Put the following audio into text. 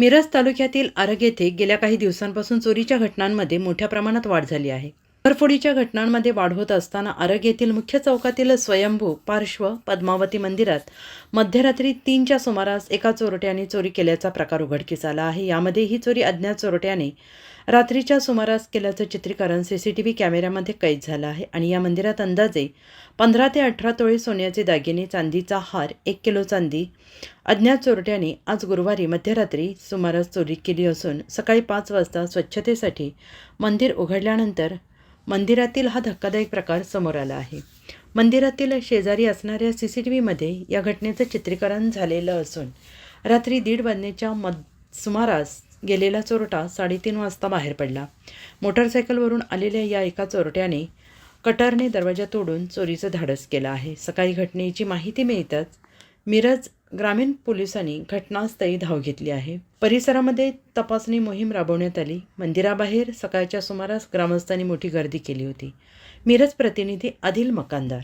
मिरज तालुक्यातील आरग येथे गेल्या काही दिवसांपासून चोरीच्या घटनांमध्ये मोठ्या प्रमाणात वाढ झाली आहे. घरफोडीच्या घटनांमध्ये वाढ होत असताना आरग येथील मुख्य चौकातील स्वयंभू पार्श्व पद्मावती मंदिरात मध्यरात्री तीनच्या सुमारास एका चोरट्याने चोरी केल्याचा प्रकार उघडकीस आला आहे. यामध्ये ही चोरी अज्ञात चोरट्याने रात्रीच्या सुमारास केल्याचं चित्रीकरण सी सी टी व्ही कॅमेऱ्यामध्ये कैद झालं आहे आणि या मंदिरात अंदाजे पंधरा ते अठरा तोळे सोन्याचे दागिने चांदीचा हार एक किलो चांदी अज्ञात चोरट्याने आज गुरुवारी मध्यरात्री सुमारास चोरी केली असून सकाळी पाच वाजता स्वच्छतेसाठी मंदिर उघडल्यानंतर मंदिरातील हा धक्कादायक प्रकार समोर आला आहे. मंदिरातील शेजारी असणाऱ्या सी सी टी व्हीमध्ये या घटनेचं चित्रीकरण झालेलं असून रात्री दीड वाजण्याच्या मध सुमारास गेलेला चोरटा साडेतीन वाजता बाहेर पडला. मोटरसायकलवरून आलेल्या या एका चोरट्याने कटरने दरवाजा तोडून चोरीचं धाडस केलं आहे. सकाळी घटनेची माहिती मिळताच मिरज ग्रामीण पोलिसांनी घटनास्थळी धाव घेतली आहे. परिसरामध्ये तपासणी मोहीम राबवण्यात आली. मंदिराबाहेर सकाळच्या सुमारास ग्रामस्थांनी मोठी गर्दी केली होती. मिरज प्रतिनिधी आदिल मकानदार.